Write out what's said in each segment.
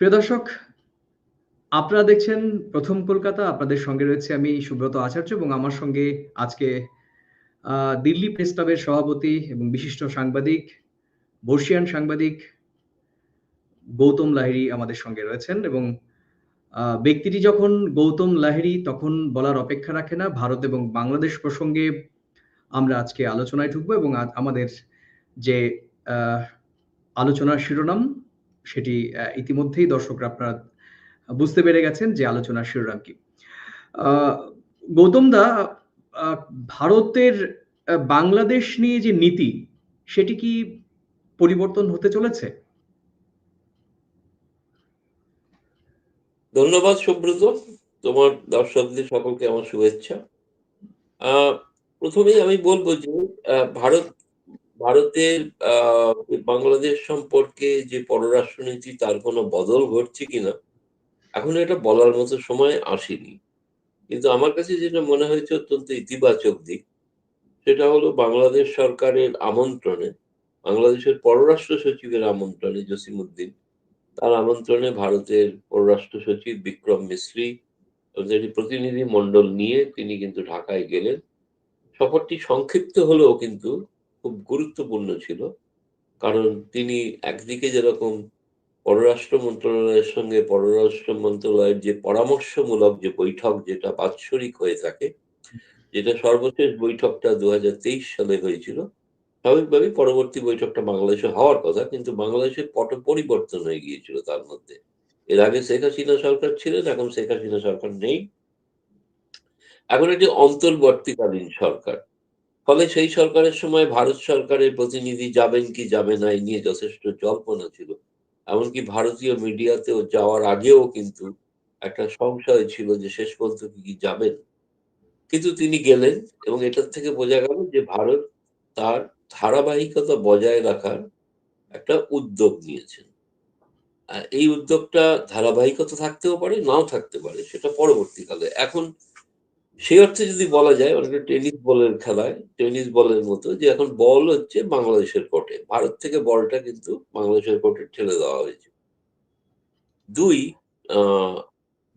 প্রিয় দর্শক, আপনারা দেখছেন প্রথম কলকাতা। আপনাদের সঙ্গে রয়েছে আমি সুব্রত আচার্য এবং আমার সঙ্গে আজকে দিল্লি প্রেস ক্লাবের সভাপতি এবং বিশিষ্ট সাংবাদিক, বর্ষীয়ান সাংবাদিক গৌতম লাহিড়ী আমাদের সঙ্গে রয়েছেন এবং ব্যক্তিটি যখন গৌতম লাহিড়ী তখন বলার অপেক্ষা রাখে না। ভারত এবং বাংলাদেশ প্রসঙ্গে আমরা আজকে আলোচনায় ঢুকবো এবং আমাদের যে আলোচনার শিরোনাম সেটি ইতিমধ্যেই দর্শকরা আপনারা বুঝতে পেরে গেছেন যে আলোচনার শিরোনাম কি। গৌতম দা ভারতের বাংলাদেশ নিয়ে যে নীতি, সেটি কি পরিবর্তন হতে চলেছে? ধন্যবাদ সুব্রত। তোমার দর্শকদের সকলকে আমার শুভেচ্ছা। আ ১ম এই আমি বলব যে ভারত ভারতের বাংলাদেশ সম্পর্কে যে পররাষ্ট্রনীতি, তার কোনো বদল ঘটছে কিনা, এখনও এটা বলার মতো সময় আসেনি। কিন্তু আমার কাছে যেটা মনে হয়েছে অত্যন্ত ইতিবাচক দিক, সেটা হলো বাংলাদেশ সরকারের আমন্ত্রণে, বাংলাদেশের পররাষ্ট্র সচিবের আমন্ত্রণে জসিমউদ্দিন, তার আমন্ত্রণে ভারতের পররাষ্ট্র সচিব বিক্রম একটি প্রতিনিধি মণ্ডল নিয়ে তিনি কিন্তু ঢাকায় গেলেন। সফরটি সংক্ষিপ্ত হলেও কিন্তু খুব গুরুত্বপূর্ণ ছিল। কারণ তিনি একদিকে যেরকম পররাষ্ট্র মন্ত্রণালয়ের সঙ্গে পররাষ্ট্র মন্ত্রণালয়ের যে পরামর্শমূলক যে বৈঠক যেটা বাৎসরিক হয়ে থাকে, যেটা সর্বশেষ বৈঠকটা ২০২৩ সালে হয়েছিল। স্বাভাবিকভাবেই পরবর্তী বৈঠকটা বাংলাদেশে হওয়ার কথা কিন্তু বাংলাদেশের পট পরিবর্তন হয়ে গিয়েছিল তার মধ্যে। এর আগে শেখ হাসিনা সরকার ছিলেন, এখন শেখ হাসিনা সরকার নেই। এখন এটি অন্তর্বর্তীকালীন সরকার। ফলে সেই সরকারের সময় ভারত সরকারের প্রতিনিধি যাবেন কি যাবে না এই নিয়ে যথেষ্ট জল্পনা ছিল। এমনকি ভারতীয় মিডিয়াতেও যাওয়ার আগেও কিন্তু একটা সংশয় ছিল যে শেষ পর্যন্ত কি যাবেন। কিন্তু তিনি গেলেন এবং এটার থেকে বোঝা গেল যে ভারত তার ধারাবাহিকতা বজায় রাখার একটা উদ্যোগ নিয়েছেন। এই উদ্যোগটা ধারাবাহিকতা থাকতেও পারে, নাও থাকতে পারে। সেটা পরবর্তীকালে। এখন সেই অর্থে যদি বলা যায় অনেকটা টেনিস বলের খেলায়, টেনিস বলের মতো যে এখন বল হচ্ছে বাংলাদেশের কোর্টে। ভারত থেকে বলটা কিন্তু বাংলাদেশের কোর্টে ঠেলে দেওয়া হয়েছে। ২ আ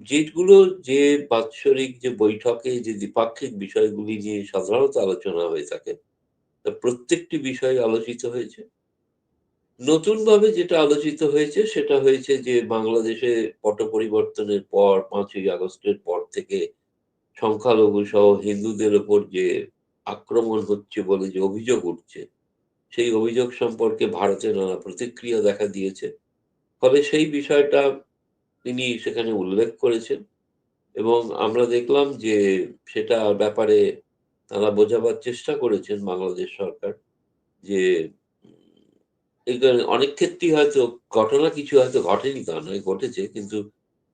যেগুলো যে বাৎসরিক যে বৈঠকে যে দ্বিপাক্ষিক বিষয়গুলি নিয়ে সাধারণত আলোচনা হয়ে থাকে, তা প্রত্যেকটি বিষয় আলোচিত হয়েছে। নতুনভাবে যেটা আলোচিত হয়েছে সেটা হয়েছে যে বাংলাদেশে পট পরিবর্তনের পর পাঁচই আগস্টের পর থেকে সংখ্যালঘু সহ হিন্দুদের উপর যে আক্রমণ হচ্ছে বলে যে অভিযোগ উঠছে, সেই অভিযোগ সম্পর্কে ভারতের নানা প্রতিক্রিয়া দেখা দিয়েছে। ফলে সেই বিষয়টা তিনি সেখানে উল্লেখ করেছেন এবং আমরা দেখলাম যে সেটার ব্যাপারে তারা বোঝাবার চেষ্টা করেছেন বাংলাদেশ সরকার যে অনেক ক্ষেত্রেই হয়তো ঘটনা কিছু হয়তো ঘটেনি তা নয়, ঘটেছে। কিন্তু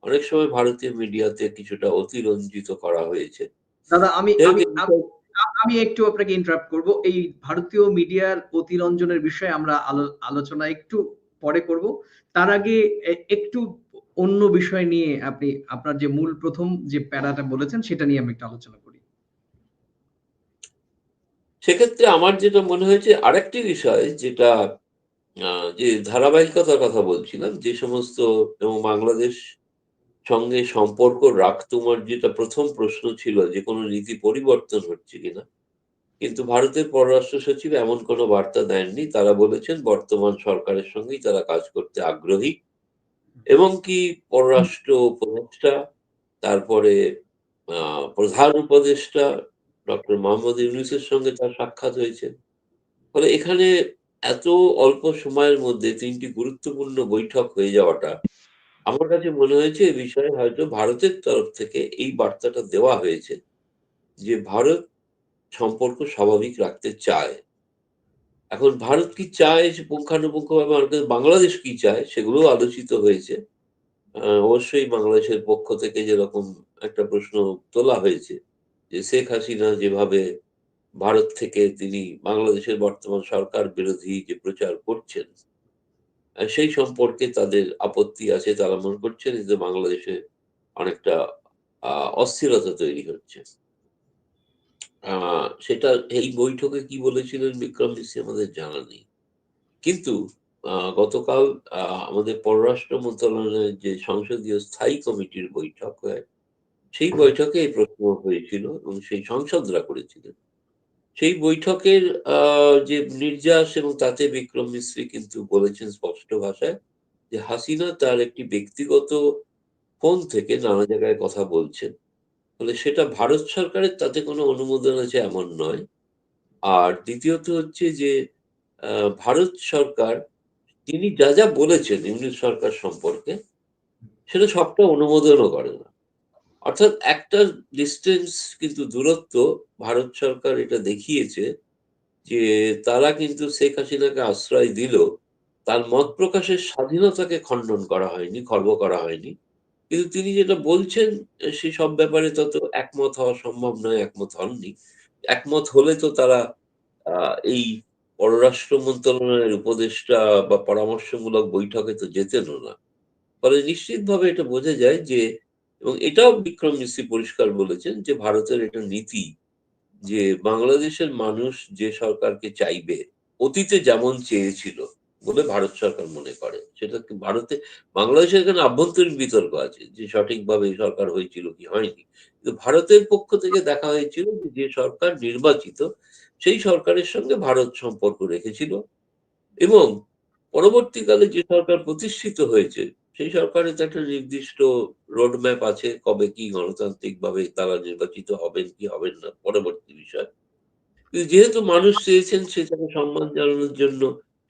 অনেক সময় ভারতীয় মিডিয়াতে কিছুটা অতিরঞ্জিত করা হয়েছে। দাদা আমি আমি একটু আপনাকে ইন্টারাপ্ট করব। এই ভারতীয় মিডিয়ার অতিরঞ্জনের বিষয়ে আমরা আলোচনা একটু পরে করব। তার আগে একটু অন্য বিষয় নিয়ে আপনি আপনার যে মূল প্রথম যে প্যারাটা বলেছেন সেটা নিয়ে আমি একটু আলোচনা করি। সেক্ষেত্রে আমার যেটা মনে হয়েছে আরেকটি বিষয় যেটা যে ধারাবাহিকতার কথা বলছিলাম যে সমস্ত এবং বাংলাদেশ সঙ্গে সম্পর্ক রাখ তোমার যেটা প্রথম প্রশ্ন ছিল যে কোনো নীতি পরিবর্তন হচ্ছে কিনা? কিন্তু ভারতের পররাষ্ট্র সচিব এমন কোনো বার্তা দেননি। তারা বলেছেন বর্তমান সরকারের সঙ্গেই তারা কাজ করতে আগ্রহী এবং কি পররাষ্ট্র উপদেষ্টা, তারপরে প্রধান উপদেষ্টা ডক্টর মোহাম্মদ ইউনুসের সঙ্গে তার সাক্ষাৎ হয়েছে। ফলে এখানে এত অল্প সময়ের মধ্যে তিনটি গুরুত্বপূর্ণ বৈঠক হয়ে যাওয়াটা আমার কাছে মনে হয়েছে এ বিষয়ে হয়তো ভারতের তরফ থেকে এই বার্তাটা দেওয়া হয়েছে যে ভারত সম্পর্ক স্বাভাবিক রাখতে চায়। এখন ভারত কি চায় সে পুঙ্খানুপুঙ্খভাবে আমাদের বাংলাদেশ কি চায় সেগুলোও আলোচিত হয়েছে। অবশ্যই বাংলাদেশের পক্ষ থেকে যেরকম একটা প্রশ্ন তোলা হয়েছে যে শেখ হাসিনা যেভাবে ভারত থেকে তিনি বাংলাদেশের বর্তমান সরকার বিরোধী যে প্রচার করছেন সেই সম্পর্কে তাদের আপত্তি আছে। তারা মনে করছেন যে বাংলাদেশে অনেকটা অস্থিরতা তৈরি হচ্ছে। সেটা এই বৈঠকে কি বলেছিলেন বিক্রম মিশ্রি আমাদের জানা নেই। কিন্তু গতকাল আমাদের পররাষ্ট্র মন্ত্রণালয়ের যে সংসদীয় স্থায়ী কমিটির বৈঠক হয়, সেই বৈঠকে এই প্রশ্ন হয়েছিল এবং সেই সংসদরা করেছিলেন সেই বৈঠকের যে নির্যাস এবং তাতে বিক্রম মিস্ত্রি কিন্তু বলেছেন স্পষ্ট ভাষায় যে হাসিনা তার একটি ব্যক্তিগত ফোন থেকে নানা জায়গায় কথা বলছেন। ফলে সেটা ভারত সরকারের তাতে কোনো অনুমোদন আছে এমন নয়। আর দ্বিতীয়ত হচ্ছে যে ভারত সরকার, তিনি যা যা বলেছেন ইউনিট সরকার সম্পর্কে, সেটা সবটা অনুমোদনও করে না। অর্থাৎ একটা ডিস্টেন্স কিন্তু দূরত্ব ভারত সরকার এটা দেখিয়েছে যে তারা কিন্তু শেখ হাসিনাকে আশ্রয় দিল। তার মত প্রকাশের স্বাধীনতাকে খণ্ডন করা হয়নি, খর্ব করা হয়নি। কিন্তু তিনি যেটা বলছেন, সে সব ব্যাপারে তত একমত হওয়া সম্ভব নয়, একমত হননি। একমত হলে তো তারা এই পররাষ্ট্র মন্ত্রণালয়ের উপদেষ্টা বা পরামর্শমূলক বৈঠকে তো যেতেনও না। ফলে নিশ্চিতভাবে এটা বোঝা যায় যে এবং এটাও বিক্রম মিস্ত্রি পরিষ্কার বলেছেন যে ভারতের এটা নীতি যে বাংলাদেশের মানুষ যে সরকারকে চাইবে, অতীতে যেমন চেয়েছিল বলে ভারত সরকার মনে করে। সেটা ভারতে, বাংলাদেশের এখানে আভ্যন্তরীণ বিতর্ক আছে যে সঠিকভাবে এই সরকার হয়েছিল কি হয়নি। কিন্তু ভারতের পক্ষ থেকে দেখা হয়েছিল যে যে সরকার নির্বাচিত, সেই সরকারের সঙ্গে ভারত সম্পর্ক রেখেছিল এবং পরবর্তীকালে যে সরকার প্রতিষ্ঠিত হয়েছে সেই সরকারের তো একটা নির্দিষ্ট রোডম্যাপ আছে, কবে কি গণতান্ত্রিকভাবে তারা নির্বাচিত হবেন, কি হবেন না, পরবর্তী বিষয়। কিন্তু যেহেতু মানুষ চেয়েছেন সেটাকে সম্মান জানানোর জন্য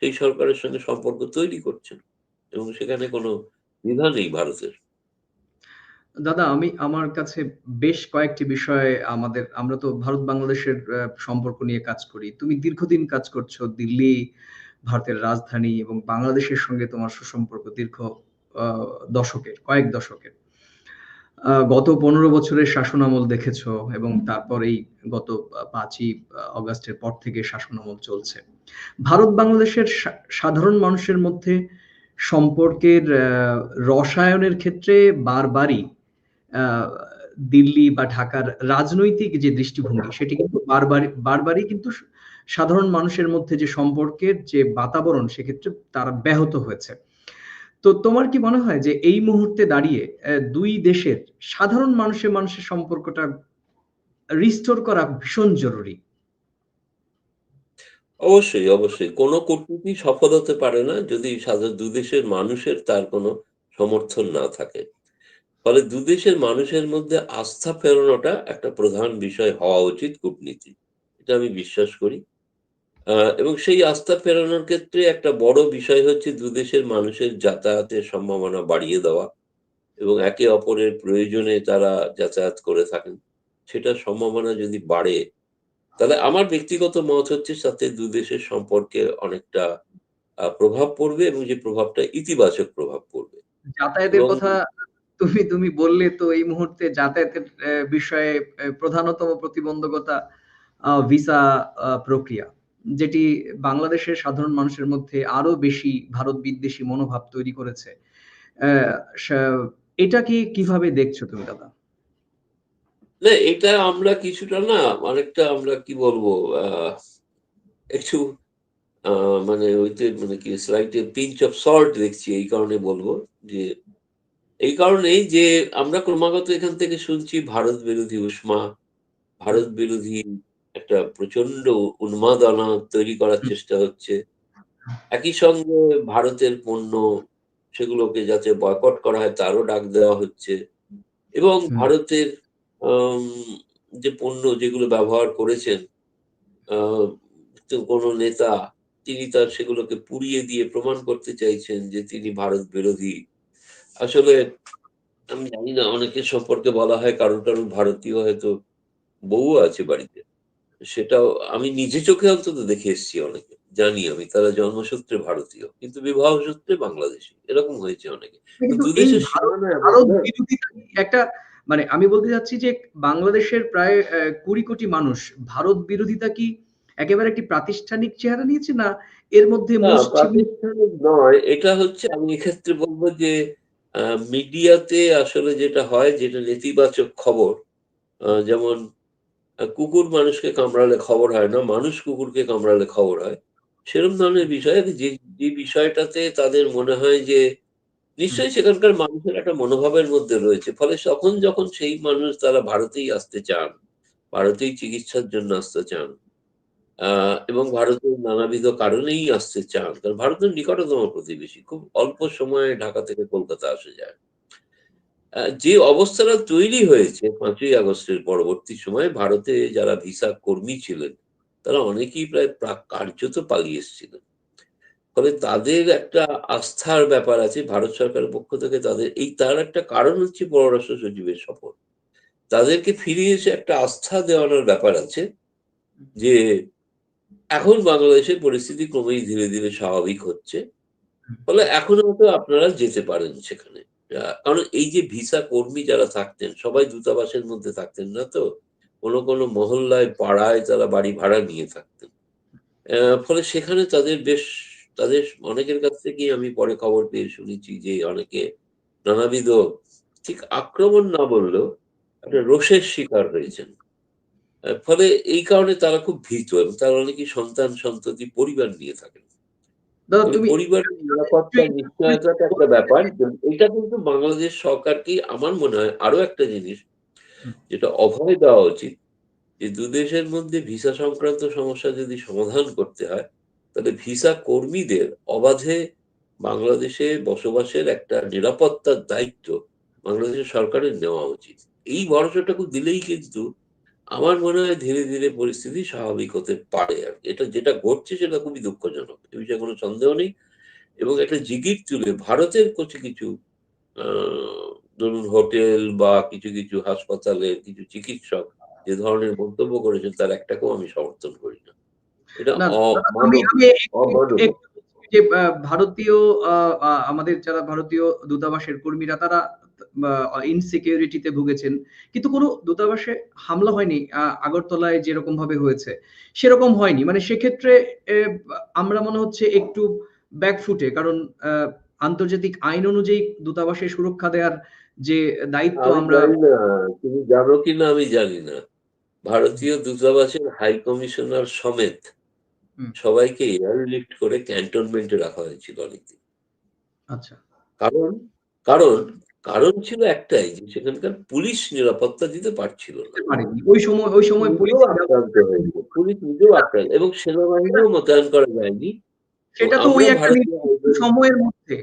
সেই সরকারের সঙ্গে সম্পর্ক তৈরি করছেন এবং সেখানে কোনো দ্বিধা নেই ভারতের। দাদা, আমি আমার কাছে বেশ কয়েকটি বিষয়ে আমাদের, আমরা তো ভারত বাংলাদেশের সম্পর্ক নিয়ে কাজ করি। তুমি দীর্ঘদিন কাজ করছ দিল্লি, ভারতের রাজধানী এবং বাংলাদেশের সঙ্গে তোমার সুসম্পর্ক দীর্ঘ দশকের, কয়েক দশকের। গত পনেরো বছরের শাসনামল দেখেছ এবং তারপর এই গত পাঁচই অগাস্টের পর থেকে শাসনামল চলছে। ভারত বাংলাদেশের সাধারণ মানুষের মধ্যে সম্পর্কের রসায়নের ক্ষেত্রে বারবারই দিল্লি বা ঢাকার রাজনৈতিক যে দৃষ্টিভঙ্গি, সেটি কিন্তু বারবার বারবারই কিন্তু সাধারণ মানুষের মধ্যে যে সম্পর্কের যে বাতাবরণ, সেক্ষেত্রে তারা ব্যাহত হয়েছে। তো তোমার কি মনে হয় যে এই মুহূর্তে দাঁড়িয়ে দুই দেশের সাধারণ মানুষের মানুষের সম্পর্কটা রিস্টোর করা ভীষণ জরুরি? অবশ্যই অবশ্যই। কোনো কূটনীতি সফল হতে পারে না যদি সাধারণ দুদেশের মানুষের তার কোনো সমর্থন না থাকে। ফলে দুদেশের মানুষের মধ্যে আস্থা ফেরানোটা একটা প্রধান বিষয় হওয়া উচিত কূটনীতি। এটা আমি বিশ্বাস করি। এবং সেই আস্থা ফেরানোর ক্ষেত্রে একটা বড় বিষয় হচ্ছে দুদেশের মানুষের যাতায়াতের সম্ভাবনা বাড়িয়ে দেওয়া এবং একে অপরের প্রয়োজনে তারা যাতায়াত করে থাকেন। সেটার সম্ভাবনা যদি বাড়ে তাহলে আমার ব্যক্তিগত মত হচ্ছে তাতে দুদেশের সম্পর্কে অনেকটা প্রভাব পড়বে এবং যে প্রভাবটা ইতিবাচক প্রভাব পড়বে। যাতায়াতের কথা তুমি তুমি বললে তো এই মুহূর্তে যাতায়াতের বিষয়ে প্রধানতম প্রতিবন্ধকতা ভিসা প্রক্রিয়া। যেটি বাংলাদেশের সাধারণ মানুষের মধ্যে আরও বেশি ভারত বিদ্বেষী মনোভাব তৈরি করেছে এটাকে কীভাবে দেখছ তুমি, দাদা? না, এটা আমরা কিছুটা না অনেকটা আমরা কি বলব একটু মানে ওইতে মানে কি স্লাইট পিঞ্চ অফ সল্ট দেখছি, এই কারণে বলব যে, এই কারণেই যে আমরা ক্রমাগত এখান থেকে শুনছি, ভারত বিরোধী উষ্মা, ভারত বিরোধী একটা প্রচণ্ড উন্মাদনা তৈরি করার চেষ্টা হচ্ছে। একই সঙ্গে ভারতের পণ্য সেগুলোকে যাতে বয়কট করা হয় তারও ডাক দেওয়া হচ্ছে। এবং ভারতের যে পণ্য যেগুলো ব্যবহার করেছেন আহ, তো কোনো নেতা তিনি তার সেগুলোকে পুড়িয়ে দিয়ে প্রমাণ করতে চাইছেন যে তিনি ভারত বিরোধী। আসলে আমি জানি না অনেকের সম্পর্কে বলা হয় কারণ কারণ ভারতীয় হয়তো বউ আছে বাড়িতে। সেটাও আমি নিজে চোখে অন্তত দেখে এসেছি অনেকে জানি আমি তারা জন্মসূত্রে ভারতীয় কিন্তু বিবাহ সূত্রে বাংলাদেশি এরকম হয়েছে অনেকে। একটা মানে আমি বলতে চাচ্ছি যে বাংলাদেশের প্রায় আহ, কুড়ি কোটি মানুষ ভারত বিরোধিতা কি একেবারে একটি প্রাতিষ্ঠানিক চেহারা নিয়েছে না এর মধ্যে নয় এটা হচ্ছে আমি এক্ষেত্রে বলব যে মিডিয়াতে আসলে যেটা হয় যেটা নেতিবাচক খবর আহ, যেমন কুকুর মানুষকে কামড়ালে খবর হয় না, মানুষ কুকুরকে কামড়ালে খবর হয়। সেরকম ধরনের বিষয় যে যে বিষয়টাতে তাদের মনে হয় যে, নিশ্চয়ই সেখানকার মানুষের একটা মনোভাবের মধ্যে রয়েছে। ফলে তখন যখন সেই মানুষ তারা ভারতেই আসতে চান, ভারতেই চিকিৎসার জন্য আসতে চান এবং ভারতের নানাবিধ কারণেই আসতে চান, কারণ ভারতের নিকটতম প্রতিবেশী, খুব অল্প সময়ে ঢাকা থেকে কলকাতা আসা যায়। যে অবস্থাটা তৈরি হয়েছে পাঁচই আগস্টের পরবর্তী সময়ে, ভারতে যারা ভিসা কর্মী ছিলেন, তারা অনেকেই প্রায় কার্যত পালিয়ে এসেছিলেন। ফলে তাদের একটা আস্থার ব্যাপার আছে, ভারত সরকারের পক্ষ থেকে তাদের, এই তার একটা কারণ হচ্ছে পররাষ্ট্র সচিবের সফর। তাদেরকে ফিরিয়ে এসে একটা আস্থা দেওয়ানোর ব্যাপার আছে যে, এখন বাংলাদেশের পরিস্থিতি ক্রমেই ধীরে ধীরে স্বাভাবিক হচ্ছে। ফলে এখন হয়তো আপনারা যেতে পারেন সেখানে। কারণ এই যে ভিসা কর্মী যারা থাকতেন, সবাই দূতাবাসের মধ্যে থাকতেন না তো? কোনো কোনো মহল্লায়, পাড়ায় তারা বাড়ি ভাড়া নিয়ে থাকতেন। ফলে সেখানে তাদের বেশ, তাদের অনেকের কাছ থেকেই আমি পরে খবর পেয়ে শুনেছি যে অনেকে নানাবিধ, ঠিক আক্রমণ না বললেও একটা রোষের শিকার হয়েছেন। ফলে এই কারণে তারা খুব ভীত এবং তারা অনেকেই সন্তান সন্ততি পরিবার নিয়ে থাকেন। দাদা তুমি পরিবারের নিরাপত্তা নিশ্চয়তাটা একটা ব্যাপার। এটা কিন্তু বাংলাদেশ সরকারকে আমার মনে হয় আরও একটা জিনিস যেটা অভয় দেওয়া উচিত যে দু দেশের মধ্যে ভিসা সংক্রান্ত সমস্যা যদি সমাধান করতে হয় তাহলে ভিসা কর্মীদের অবাধে বাংলাদেশে বসবাসের একটা নিরাপত্তার দায়িত্ব বাংলাদেশের সরকারের নেওয়া উচিত। এই ভরসাটুকু দিলেই কিন্তু আমার মনে হয় ধীরে ধীরে পরিস্থিতি স্বাভাবিক হতে পারে আর এটা যেটা ঘটছে সেটা খুবই দুঃখজনক। এ বিষয়ে কোনো সন্দেহ নেই। এবং একটা জিগির তুলে ভারতের কিছু কিছু ধরুন হোটেল বা কিছু কিছু হাসপাতালের কিছু চিকিৎসক যে ধরনের মন্তব্য করেছেন তার একটাকেও আমি সমর্থন করি না। এটা যে ভারতীয় আমাদের যারা ভারতীয় দূতাবাসের কর্মীরা তারা ইনসিকিউরিটিতে ভুগেছেন। কিন্তু কোনো দূতাবাসে হামলা হয়নি আগরতলায় যেরকম ভাবে হয়েছে। সেরকম হয়নি। মানে সেক্ষেত্রে আমরা মনে হচ্ছে একটু ব্যাকফুটে কারণ আন্তর্জাতিক আইন অনুযায়ী দূতাবাসে সুরক্ষা দেওয়ার যে দায়িত্ব আমরা তুমি জানো কিনা আমি জানি না। ভারতীয় দূতাবাসের হাই কমিশনার সমেত সবাইকে এয়ারলিফট করে ক্যান্টনমেন্টে রাখা হয়েছিল অনেকদিন। আচ্ছা। কারণ কারণ কারণ ছিল একটাই যে সেখানকার পুলিশ নিরাপত্তা দিতে পারছিল না। ওই সময় ওই সময় পুলিশ নিজেও আক্রান্ত হয়েছে পুলিশ নিজেও আক্রান্ত এবং সেনাবাহিনীও মোতায়েন করা যায়নি। সেটা তো ওই একটা নির্দিষ্ট সময়ের মধ্যে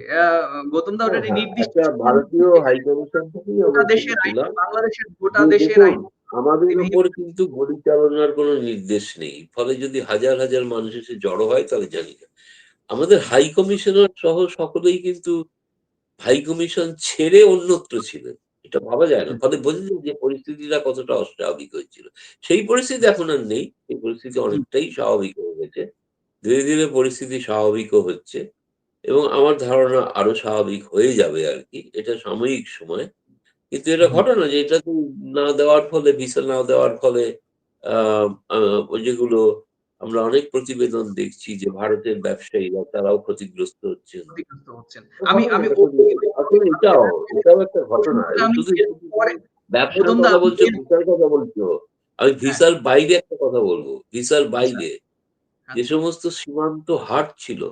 গৌতম দা ওটা হ্যাঁ, নির্দিষ্ট ভারতীয় মধ্যে হাই কমিশন থেকেই দেশের আইন বাংলাদেশের গোটা দেশের আইন আমাদের উপর কিন্তু গুলি চালানোর কোনো নির্দেশ নেই। ফলে যদি হাজার হাজার মানুষ এসে জড়ো হয় তাহলে জানি না। আমাদের হাই কমিশনার সহ সকলেই কিন্তু হাই কমিশন ছেড়ে অন্যত্র ছিলেন। এটা ভাবা যায় না। ফলে বোঝা যায় যে পরিস্থিতিটা কতটা অস্বাভাবিক হয়েছিল। সেই পরিস্থিতি এখন আর নেই। এই পরিস্থিতি অনেকটাই স্বাভাবিক হয়ে গেছে। ধীরে ধীরে পরিস্থিতি স্বাভাবিকও হচ্ছে এবং আমার ধারণা আরও স্বাভাবিক হয়ে যাবে আর কি। এটা সাময়িক সময়। কিন্তু এটা ঘটনা যে এটা তো না দেওয়ার ফলে ভিসা না দেওয়ার ফলে আহ, আহ, ওই যেগুলো আমরা অনেক প্রতিবেদন দেখছি যে ভারতের ব্যবসায়ীরা তারাও ক্ষতিগ্রস্ত হচ্ছেন। আমি আমি এটাও এটাও একটা ঘটনা। ব্যবসার কথা বলছো ভিসার কথা বলছো। আমি ভিসার বাইরে একটা কথা বলব। ভিসার বাইরে যে আচ্ছা। সমস্ত সীমান্ত হাট ছিল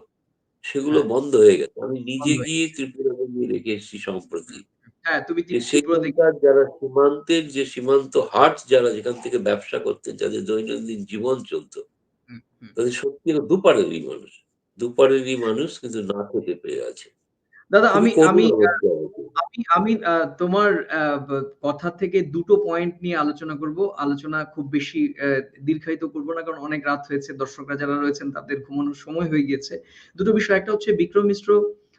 সেগুলো হ্যাঁ। বন্ধ হয়ে গেছে। আমি নিজে গিয়ে ত্রিপুরা গিয়ে রেখে এসেছি সম্প্রতি। হ্যাঁ যে যারা সীমান্তের যে সীমান্ত হাট যারা যেখান থেকে ব্যবসা করতেন যাদের দৈনন্দিন জীবন চলতো। তাদের সত্যি দুপারেরই মানুষ। দুপারেরই মানুষ কিন্তু না খেতে পেয়ে আছে। দাদা আমি আমি আমি আমি তোমার কথা থেকে দুটো পয়েন্ট নিয়ে আলোচনা করব। আলোচনা খুব বেশি দীর্ঘায়িত করব না কারণ অনেক রাত হয়েছে দর্শকরা যারা রয়েছেন তাদের ঘুমানোর সময় হয়ে গিয়েছে। দুটো বিষয় একটা হচ্ছে বিক্রম মিশ্র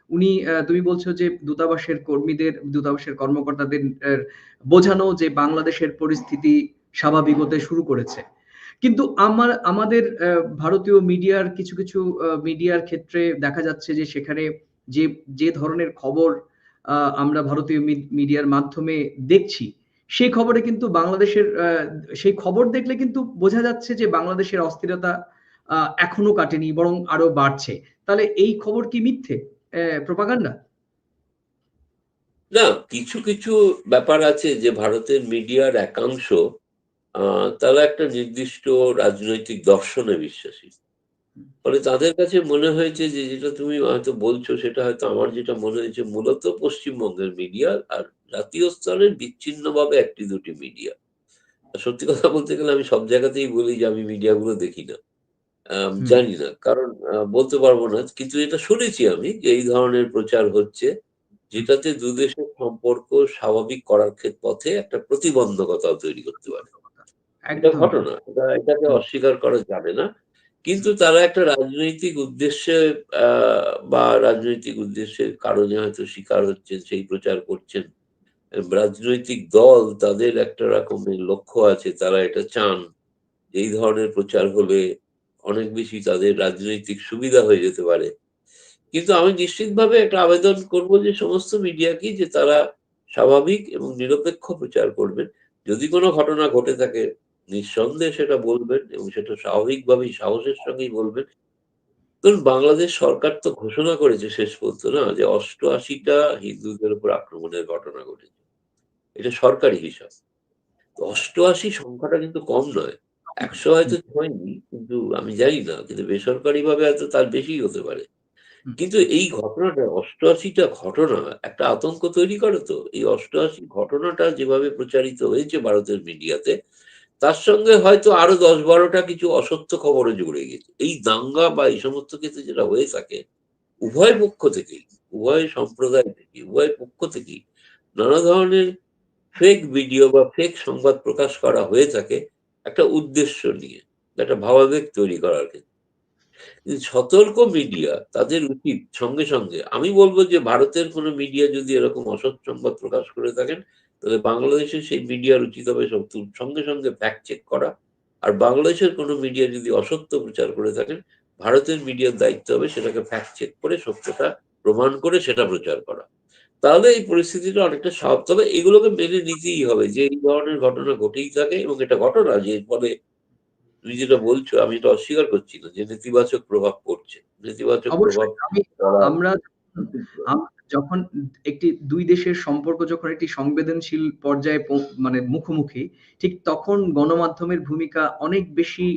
উনি তুমি বলছো যে দূতাবাসের কর্মীদের দূতাবাসের কর্মকর্তাদের বোঝানো যে বাংলাদেশের পরিস্থিতি স্বাভাবিক হতে শুরু করেছে। কিন্তু আমার, আমাদের ভারতীয় মিডিয়ার কিছু কিছু মিডিয়ার ক্ষেত্রে দেখা যাচ্ছে যে সেখানে যে যে ধরনের খবর আমরা ভারতীয় মিডিয়ার মাধ্যমে দেখছি, সেই খবরে কিন্তু বাংলাদেশের সেই খবর দেখলে কিন্তু বোঝা যাচ্ছে যে বাংলাদেশের অস্থিরতা এখনও কাটেনি, বরং আরও বাড়ছে। তাহলে এই খবর কি মিথ্যে? প্রপাগান্ডা? না, কিছু কিছু ব্যাপার আছে যে ভারতের মিডিয়ার একাংশ তারা একটা নির্দিষ্ট রাজনৈতিক দর্শনে বিশ্বাসী ফলে তাদের কাছে মনে হয়েছে যে যেটা তুমি হয়তো বলছো সেটা হয়তো আমার যেটা মনে হয়েছে মূলত পশ্চিমবঙ্গের মিডিয়া আর জাতীয় স্তরের বিচ্ছিন্নভাবে একটি দুটি মিডিয়া সত্যি কথা বলতে গেলে আমি সব জায়গাতেই বলি যে আমি মিডিয়াগুলো দেখি না। জানি না। কারণ বলতে পারব না। কিন্তু এটা শুনেছি আমি যে এই ধরনের প্রচার হচ্ছে, যেটাতে দুদেশের সম্পর্ক স্বাভাবিক করার পথে একটা প্রতিবন্ধকতাও তৈরি করতে পারে। এটা ঘটনা। এটাকে অস্বীকার করা যাবে না। কিন্তু তারা একটা রাজনৈতিক উদ্দেশ্যে বা রাজনৈতিক উদ্দেশ্যের কারণে হয়তো শিকার হচ্ছেন, সেই প্রচার করছেন। রাজনৈতিক দল তাদের একটা রকমের লক্ষ্য আছে। তারা এটা চান। এই ধরনের প্রচার হলে অনেক বেশি তাদের রাজনৈতিক সুবিধা হয়ে যেতে পারে। কিন্তু আমি নিশ্চিতভাবে একটা আবেদন করব যে সমস্ত মিডিয়াকেই যে তারা স্বাভাবিক এবং নিরপেক্ষ প্রচার করবেন। যদি কোনো ঘটনা ঘটে থাকে নিঃসন্দেহে সেটা বলবেন এবং সেটা স্বাভাবিকভাবেই সাহসের সঙ্গেই বলবেন। ধরুন বাংলাদেশ সরকার তো ঘোষণা করেছে শেষ পর্যন্ত না যে ৮৮ টা হিন্দুদের উপর আক্রমণের ঘটনা ঘটেছে। এটা সরকারি হিসাব। ৮৮ সংখ্যাটা কিন্তু কম নয়। ১০০ হয়তো হয়নি কিন্তু আমি জানি না। কিন্তু বেসরকারি ভাবে হয়তো তার বেশিই হতে পারে। কিন্তু এই ঘটনাটা ৮৮ টা ঘটনা একটা আতঙ্ক তৈরি করে তো। এই ৮৮ ঘটনাটা যেভাবে প্রচারিত হয়েছে ভারতের মিডিয়াতে, তার সঙ্গে হয়তো আরও দশ বারোটা কিছু অসত্য খবরও জুড়ে গেছে। এই দাঙ্গা বা এই সমস্ত ক্ষেত্রে যেটা হয়ে থাকে, উভয় পক্ষ থেকেই, উভয় সম্প্রদায় থেকে, উভয় পক্ষ থেকেই নানা ধরনের ফেক ভিডিও বা ফেক সংবাদ প্রকাশ করা হয়ে থাকে একটা উদ্দেশ্য নিয়ে। একটা ভাবাবেগ তৈরি করার ক্ষেত্রে। সতর্ক মিডিয়া তাদের উচিত সঙ্গে, সঙ্গে আমি বলব যে ভারতের কোনো মিডিয়া যদি এরকম অসৎ সংবাদ প্রকাশ করে থাকেন, তাহলে বাংলাদেশের সেই মিডিয়ার উচিত হবে সব সঙ্গে, সঙ্গে ফ্যাক্ট চেক করা। আর বাংলাদেশের কোনো মিডিয়া যদি অসত্য প্রচার করে থাকেন, ভারতের মিডিয়ার দায়িত্ব হবে সেটাকে ফ্যাক্ট চেক করে সত্যটা প্রমাণ করে সেটা প্রচার করা। তাহলে এই পরিস্থিতিটা অনেকটা সহজ তবে এগুলোকে মেনে নিতেই হবে যে এই ধরনের ঘটনা ঘটেই থাকে এবং এটা ঘটনা যে ফলে তুমি যেটা বলছো আমি এটা অস্বীকার করছি না যে নেতিবাচক প্রভাব পড়ছে। নেতিবাচক প্রভাব আমরা আম যখন একটি দুই দেশের সম্পর্ক যখন একটি সংবেদনশীল পর্যায়ে মানে মুখোমুখি, ঠিক তখন গণমাধ্যমের ভূমিকা অনেক বেশি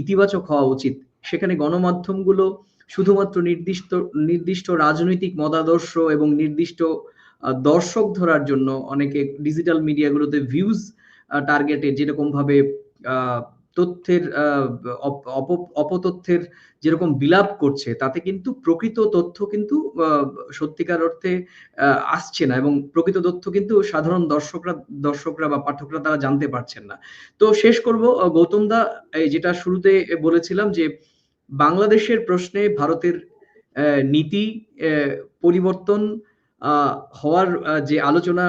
ইতিবাচক হওয়া উচিত। সেখানে গণমাধ্যমগুলো শুধুমাত্র নির্দিষ্ট নির্দিষ্ট রাজনৈতিক মতাদর্শ এবং নির্দিষ্ট দর্শক ধরার জন্য অনেকে ডিজিটাল মিডিয়াগুলোতে ভিউজ টার্গেটে যেরকমভাবে আ তথ্যের অপতথ্যের যেরকম বিলাপ করছে, তাতে কিন্তু প্রকৃত তথ্য কিন্তু সত্যিকার অর্থে আসছে না এবং প্রকৃত তথ্য কিন্তু সাধারণ দর্শকরা দর্শকরা বা পাঠকরা তারা জানতে পারছেন না। তো শেষ করব গৌতম দা যেটা শুরুতে বলেছিলাম যে, বাংলাদেশের প্রশ্নে ভারতের নীতি পরিবর্তন হওয়ার যে আলোচনা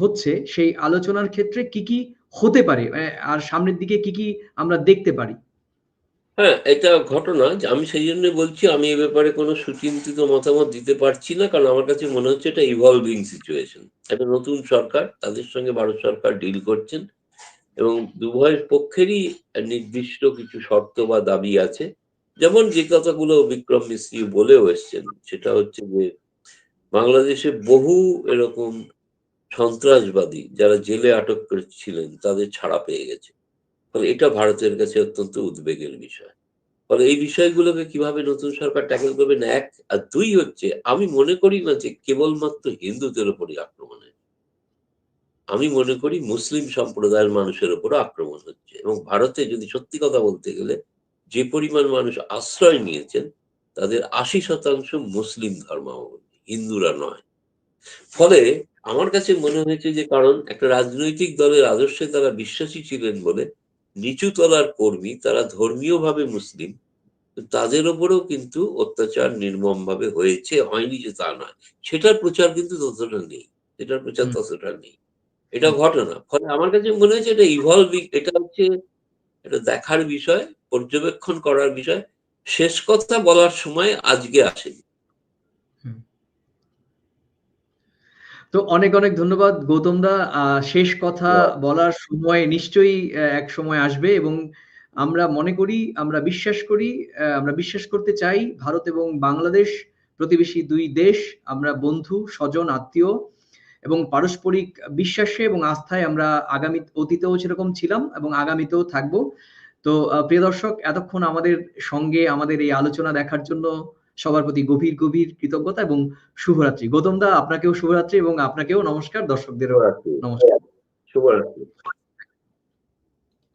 হচ্ছে, সেই আলোচনার ক্ষেত্রে কি, কি হতে পারে? আর সামনের দিকে কি, কি আমরা দেখতে পারি? হ্যাঁ, এটা ঘটনা আমি সেইজন্যই বলছি আমি এ ব্যাপারে কোনো সুচিন্তিত মতামত দিতে পারছি না। কারণ আমার কাছে মনে হচ্ছে এটা ইভলভিং সিচুয়েশন একটা নতুন সরকার, তাদের সঙ্গে ভারত সরকার ডিল করছেন এবং উভয় পক্ষেরই নির্দিষ্ট কিছু শর্ত বা দাবি আছে। যেমন যে কথাগুলো বিক্রম মিস্ত্রি বলেও এসছেন, সেটা হচ্ছে যে বাংলাদেশে বহু এরকম সন্ত্রাসবাদী যারা জেলে আটক করেছিলেন তাদের ছাড়া পেয়ে গেছে। ফলে এটা ভারতের কাছে অত্যন্ত উদ্বেগের বিষয়। ফলে এই বিষয়গুলোকে কীভাবে নতুন সরকার ট্যাকেল করবেন ১ আর ২ হচ্ছে আমি মনে করি না যে কেবলমাত্র হিন্দুদের উপরই আক্রমণ আমি মনে করি মুসলিম সম্প্রদায়ের মানুষের উপরও আক্রমণ হচ্ছে এবং ভারতে যদি সত্যি কথা বলতে গেলে যে পরিমাণ মানুষ আশ্রয় নিয়েছেন, তাদের ৮০% মুসলিম ধর্মাবলম্বী, হিন্দুরা নয়। ফলে আমার কাছে মনে হয়েছে যে কারণ একটা রাজনৈতিক দলের আদর্শে তারা বিশ্বাসী ছিলেন বলে নিচু তলার কর্মী তারা ধর্মীয়ভাবে মুসলিম। তাদের ওপরেও কিন্তু অত্যাচার নির্মমভাবে হয়েছে, হয়নি যে তা নয়। সেটার প্রচার কিন্তু ততটা নেই। সেটার প্রচার ততটা নেই। এটা ঘটনা। ফলে আমার কাছে মনে হয়েছে এটা evolving এটা হচ্ছে এটা দেখার বিষয়, পর্যবেক্ষণ করার বিষয়। শেষ কথা বলার সময় আজকে আসেনি। তো অনেক, অনেক ধন্যবাদ গৌতম দা। শেষ কথা বলার সময় নিশ্চয়ই এক সময় আসবে এবং আমরা মনে করি, আমরা বিশ্বাস করি, আমরা বিশ্বাস করতে চাই ভারত এবং বাংলাদেশ প্রতিবেশী দুই দেশ। আমরা বন্ধু, স্বজন, আত্মীয় এবং পারস্পরিক বিশ্বাসে এবং আস্থায় আমরা আগামী অতীতেও সেরকম ছিলাম এবং আগামীতেও থাকব। তো প্রিয় দর্শক এতক্ষণ আমাদের সঙ্গে আমাদের এই আলোচনা দেখার জন্য সবার প্রতি গভীর গভীর কৃতজ্ঞতা এবং শুভরাত্রি। গৌতম দা আপনাকেও শুভরাত্রি এবং আপনাকেও নমস্কার দর্শকদেরও নমস্কার। শুভরাত্রি।